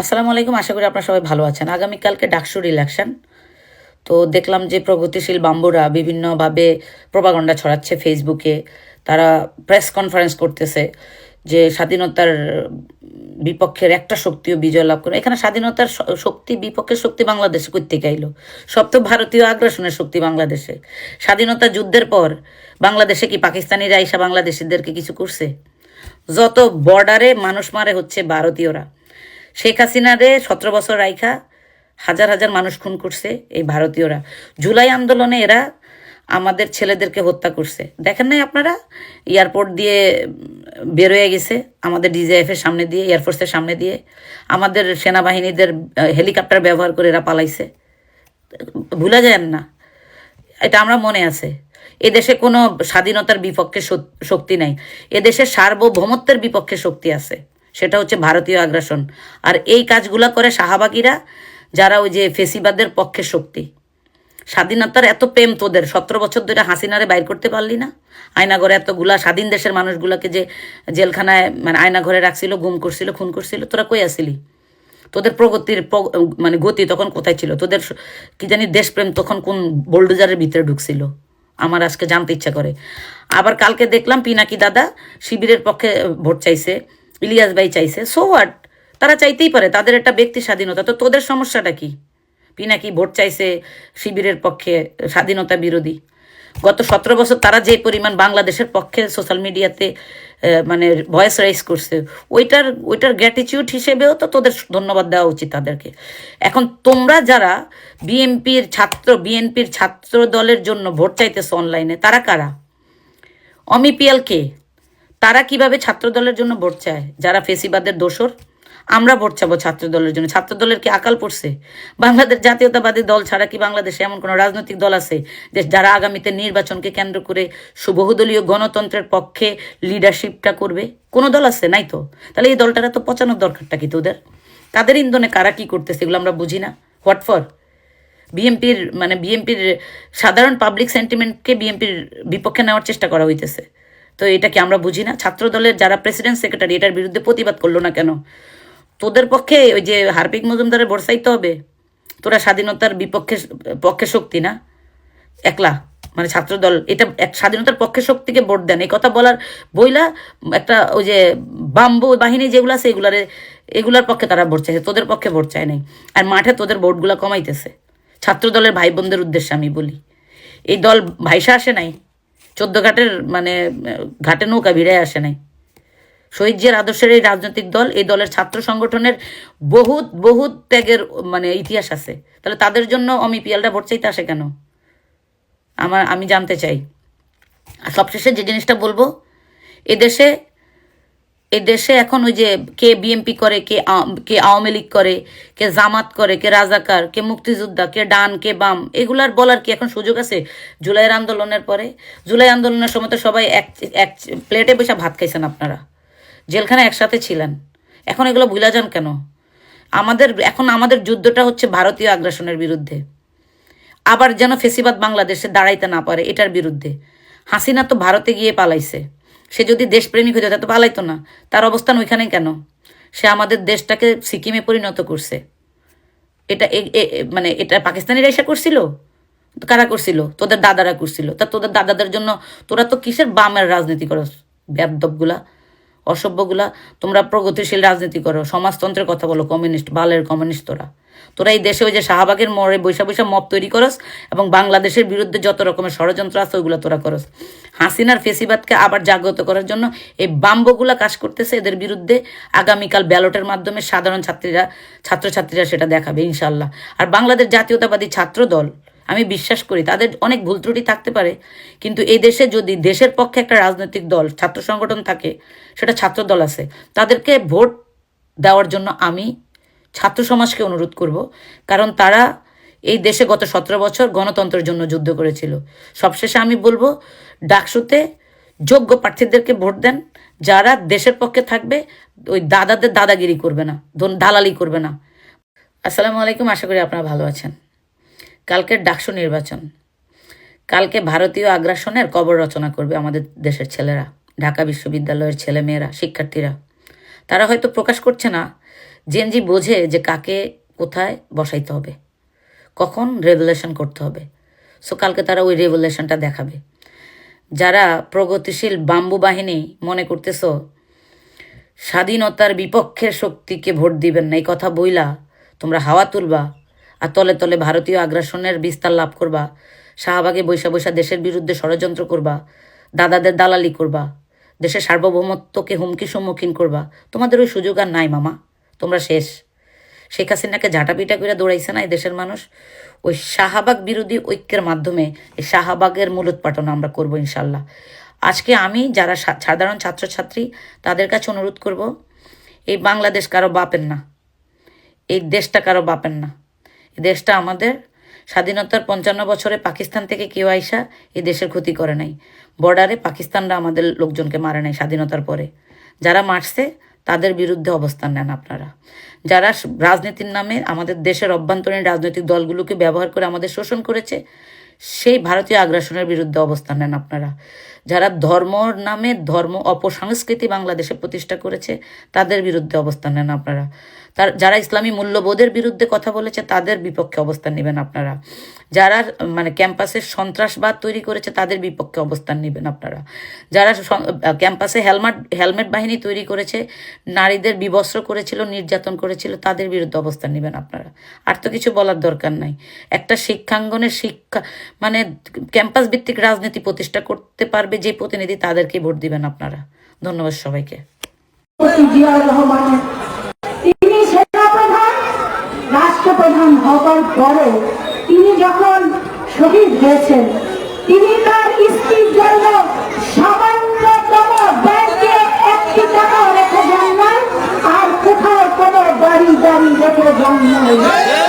আসসালামু আলাইকুম, আশা করি আপনারা সবাই ভালো আছেন। আগামীকালকে ডাকসুর ইলেকশন তো দেখলাম যে প্রগতিশীল বাম্বুরা বিভিন্নভাবে প্রপাগণ্ডা ছড়াচ্ছে ফেসবুকে তারা প্রেস কনফারেন্স করতেছে যে স্বাধীনতার বিপক্ষের একটা শক্তিও বিজয় লাভ করে। এখানে স্বাধীনতার শক্তি, বিপক্ষের শক্তি বাংলাদেশে করতে গাইল সব তো ভারতীয় আগ্রাসনের শক্তি বাংলাদেশে। স্বাধীনতা যুদ্ধের পর বাংলাদেশে কি পাকিস্তানিরা আইসা বাংলাদেশিদেরকে কিছু করছে? যত বর্ডারে মানুষ মারে হচ্ছে ভারতীয়রা। শেখ হাসিনারে সতেরো বছর রাইখা হাজার হাজার মানুষ খুন করছে এই ভারতীয়রা। জুলাই আন্দোলনে এরা আমাদের ছেলেদেরকে হত্যা করছে। দেখেন নাই আপনারা? এয়ারপোর্ট দিয়ে বের হয়ে গেছে, আমাদের ডিজিএফ এর সামনে দিয়ে এয়ারফোর্সের সামনে দিয়ে। আমাদের সেনাবাহিনীদের হেলিকপ্টার ব্যবহার করে এরা পালাইছে। ভুলা যায় না। এটা আমরা মনে আছে। এদেশে কোনো স্বাধীনতার বিপক্ষে শক্তি নাই। এদেশে সার্বভৌমত্বের বিপক্ষে শক্তি আছে। সেটা হচ্ছে ভারতীয় আগ্রাসন। আর এই কাজগুলা করে শাহবাগীরা, যারা ওই যে ফেসিবাদের পক্ষে শক্তি। স্বাধীনতার এত প্রেম তোদের। সতেরো বছর ধরে হাসিনারে বাইর করতে পারলি না? আয়নাঘরে এতগুলা স্বাধীন দেশের মানুষগুলাকে যে জেলখানায় মানে আয়নাঘরে রাখছিল গুম করছিল, খুন করছিল, তোরা কই আসিলি? তোদের প্রগতির মানে গতি তখন কোথায় ছিল? তোদের কি জানি দেশপ্রেম তখন কোন বোল্ডোজারের ভিতরে ঢুকছিল? আমার আজকে জানতে ইচ্ছা করে। আবার কালকে দেখলাম পিনাকি দাদা শিবিরের পক্ষে ভোট চাইছে, ইলিয়াস ভাই চাইছে। সো হোয়াট তারা চাইতেই পারে, তাদের একটা ব্যক্তি স্বাধীনতা। তো তোদের সমস্যাটা কি? পিনাকি ভোট চাইছে শিবিরের পক্ষে স্বাধীনতা বিরোধী। গত সতেরো বছর তারা যে পরিমাণ বাংলাদেশের পক্ষে সোশ্যাল মিডিয়াতে মানে ভয়েস রাইজ করছে, ওইটার ওইটার গ্র্যাটিচিউড হিসেবেও তো তোদের ধন্যবাদ দেওয়া উচিত তাদেরকে। এখন তোমরা যারা বিএনপির ছাত্র বিএনপির ছাত্র দলের জন্য ভোট চাইতেছো অনলাইনে তারা কারা? অমিপিএল কে? তারা কীভাবে ছাত্র দলের জন্য ভোট চায়? যারা ফেসিবাদের দোসর আমরা ভোট ছাত্র দলের জন্য। ছাত্র দলের কি আকাল পড়ছে? বাংলাদেশ জাতীয়তাবাদী দল ছাড়া কি বাংলাদেশে এমন কোনো রাজনৈতিক দল আছে যে যারা আগামীতে নির্বাচনকে কেন্দ্র করে সুবহুদলীয় গণতন্ত্রের পক্ষে লিডারশিপটা করবে? কোনো দল আছে? নাই তো। তাহলে এই দলটারা তো পচানোর দরকারটা কি তোদের? তাদের ইন্ধনে কারা কি করতেছে এগুলো আমরা বুঝি না। হোয়াট ফর বিএনপির মানে বিএনপির সাধারণ পাবলিক সেন্টিমেন্টকে বিএনপির বিপক্ষে নেওয়ার চেষ্টা করা হইতেছে। তো এটা কি আমরা বুঝি না? ছাত্র দলের যারা প্রেসিডেন্ট সেক্রেটারি এটার বিরুদ্ধে প্রতিবাদ করল না কেন? তোদের পক্ষে ওই যে হার্পিক মজুমদারের বর্ষাইতে হবে। তোরা স্বাধীনতার বিপক্ষে পক্ষে শক্তি না? একলা মানে ছাত্রদল, এটা এক স্বাধীনতার পক্ষে শক্তিকে ভোট দেন। এই কথা বলার বইলা একটা ওই যে বাম্বু বাহিনী যেগুলো আছে, এগুলারে, এগুলার পক্ষে তারা ভোট চাইছে। তোদের পক্ষে ভোট চায় নাই। আর মাঠে তোদের ভোটগুলা কমাইতেছে। ছাত্র দলের ভাই বোনদের উদ্দেশ্যে আমি বলি। এই দল ভাইসা আসে নাই। চোদ্দ ঘাটের মানে ঘাটে নৌকা ভিড়ে আসে নাই। শহীদ জিয়ার আদর্শের এই রাজনৈতিক দল, এই দলের ছাত্র সংগঠনের বহুত বহুত ত্যাগের মানে ইতিহাস আছে। তাহলে তাদের জন্য অমিপিএলটা ভোট চাইতে আসে কেন? আমার, আমি জানতে চাই। আর সবশেষে যে জিনিসটা বলব, এদেশে দেশে এখন ওই যে কে বিএমপি করে, কে কে আওয়ামী লীগ করে, কে জামাত করে, কে রাজাকার, কে মুক্তিযোদ্ধা, কে ডান, কে বাম, এগুলার বলার কি এখন সুযোগ আছে? জুলাইয়ের আন্দোলনের পরে? জুলাই আন্দোলনের সময় তো সবাই এক এক প্লেটে বসে ভাত খাইছেন আপনারা। জেলখানে একসাথে ছিলেন। এখন এগুলো ভুলা যান কেন? আমাদের, এখন আমাদের যুদ্ধটা হচ্ছে ভারতীয় আগ্রাসনের বিরুদ্ধে। আবার যেন ফেসিবাদ বাংলাদেশে দাঁড়াইতে না পারে, এটার বিরুদ্ধে। হাসিনা তো ভারতে গিয়ে পালাইছে। সে যদি দেশপ্রেমিক হয়ে যেত তো পালাইতো না। তার অবস্থান ওইখানে কেন? সে আমাদের দেশটাকে সিকিমে পরিণত করছে। এটা মানে এটা পাকিস্তানিরা এসে করছিল? কারা করছিল? তোদের দাদারা করছিল। তা তোদের দাদাদের জন্য তোরা তো কিসের বামের রাজনীতি করো ব্যাপদবগুলা। অসভ্যগুলা তোমরা প্রগতিশীল রাজনীতি করো, সমাজতন্ত্রের কথা বলো, কমিউনিস্ট, বালের কমিউনিস্ট তোরা তোরা এই দেশে ওই যে শাহবাগের মোড়ে বৈশা বৈশা মপ তৈরি করস এবং বাংলাদেশের বিরুদ্ধে যত রকমের ষড়যন্ত্র আছে ওইগুলো তোরা করস। হাসিনার ফেসিবাদকে আবার জাগ্রত করার জন্য এই বাম্বগুলা কাজ করতেছে, এদের বিরুদ্ধে আগামীকাল ব্যালটের মাধ্যমে সাধারণ ছাত্রীরা, ছাত্রছাত্রীরা সেটা দেখাবে ইনশাল্লাহ আর বাংলাদেশ জাতীয়তাবাদী ছাত্র দল আমি বিশ্বাস করি, তাদের অনেক ভুল ত্রুটি থাকতে পারে। কিন্তু এই দেশে যদি, দেশের পক্ষে একটা রাজনৈতিক দল, ছাত্র সংগঠন থাকে, সেটা ছাত্র দল আছে, তাদেরকে ভোট দেওয়ার জন্য আমি ছাত্র সমাজকে অনুরোধ করব। কারণ তারা এই দেশে গত সতেরো বছর গণতন্ত্রের জন্য যুদ্ধ করেছিল। সবশেষে আমি বলব, ডাকসুতে যোগ্য প্রার্থীদেরকে ভোট দেন। যারা দেশের পক্ষে থাকবে, ওই দাদাদের দাদাগিরি করবে না দালালি করবে না। আসসালামু আলাইকুম, আশা করি আপনারা ভালো আছেন। কালকের ডাকসু নির্বাচন। কালকে ভারতীয় আগ্রাসনের কবর রচনা করবে আমাদের দেশের ছেলেরা, ঢাকা বিশ্ববিদ্যালয়ের ছেলেমেয়েরা, শিক্ষার্থীরা। তারা হয়তো প্রকাশ করছে না জেনজি বোঝে যে কাকে কোথায় বসাইতে হবে, কখন রেভুলেশন করতে হবে। সো কালকে তারা ওই রেভুলেশনটা দেখাবে। যারা প্রগতিশীল বাম্বু বাহিনী মনে করতেছ, স্বাধীনতার বিপক্ষের শক্তিকে ভোট দিবেন না, এই কথা বইলা তোমরা হাওয়া তুলবা আর তলে তলে ভারতীয় আগ্রাসনের বিস্তার লাভ করবা, শাহবাগে বৈশা বৈশা দেশের বিরুদ্ধে ষড়যন্ত্র করবা, দাদাদের দালালি করবা, দেশের সার্বভৌমত্বকে হুমকি সম্মুখীন করবা। তোমাদের ওই সুযোগ আর নাই, মামা। তোমরা শেষ। শেখ হাসিনাকে ঝাঁটাপিটা করে দৌড়াইছে না এই দেশের মানুষ? ওই শাহবাগ বিরোধী ঐক্যের মাধ্যমে এই শাহবাগের মূলোৎপাটন আমরা করব ইনশাল্লাহ। আজকে আমি যারা সাধারণ ছাত্রছাত্রী, তাদের কাছে অনুরোধ করব, এই বাংলাদেশ কারও বাপের না। এই দেশটা কারও বাপের না। দেশটা আমাদের। স্বাধীনতার পঞ্চান্ন বছরে পাকিস্তান থেকে কেউ আইসা এই দেশের ক্ষতি করে নাই। বর্ডারে পাকিস্তানরা আমাদের লোকজনকে মারে নাই স্বাধীনতার পরে। যারা মারছে, তাদের বিরুদ্ধে অবস্থান নেন আপনারা। যারা রাজনীতির নামে আমাদের দেশের অভ্যন্তরীণ রাজনৈতিক দলগুলোকে ব্যবহার করে আমাদের শোষণ করেছে সেই ভারতীয় আগ্রাসনের বিরুদ্ধে অবস্থান নেন আপনারা। যারা ধর্মর নামে ধর্ম অপসংস্কৃতি বাংলাদেশে প্রতিষ্ঠা করেছে, তাদের বিরুদ্ধে অবস্থান নেন আপনারা। তার, যারা ইসলামী মূল্যবোধের বিরুদ্ধে কথা বলেছে, তাদের বিপক্ষে অবস্থান নেবেন আপনারা। যারা মানে ক্যাম্পাসে সন্ত্রাসবাদ তৈরি করেছে, তাদের বিপক্ষে অবস্থান নেবেন আপনারা। যারা ক্যাম্পাসে হেলমেট হেলমেট বাহিনী তৈরি করেছে, নারীদের বিবস্ত্র করেছিল, নির্যাতন করেছিল, তাদের বিরুদ্ধে অবস্থান নেবেন আপনারা। আর তো কিছু বলার দরকার নাই। একটা শিক্ষাঙ্গনের শিক্ষা মানে ক্যাম্পাস ভিত্তিক রাজনীতি প্রতিষ্ঠা করতে পারবে যে প্রতিনিধি তাদেরকে ভোট দিবেন আপনারা। ধন্যবাদ সবাইকে। তিনি সেনাপ্রধান, রাষ্ট্রপ্রধান পরে তিনি যখন শহীদ হয়েছেন, তিনি তার স্ত্রীর জন্য সামান্যতম ব্যাংকে একটি রেখে যান না আর কোথাও কোনো বাড়ি রেখে যান না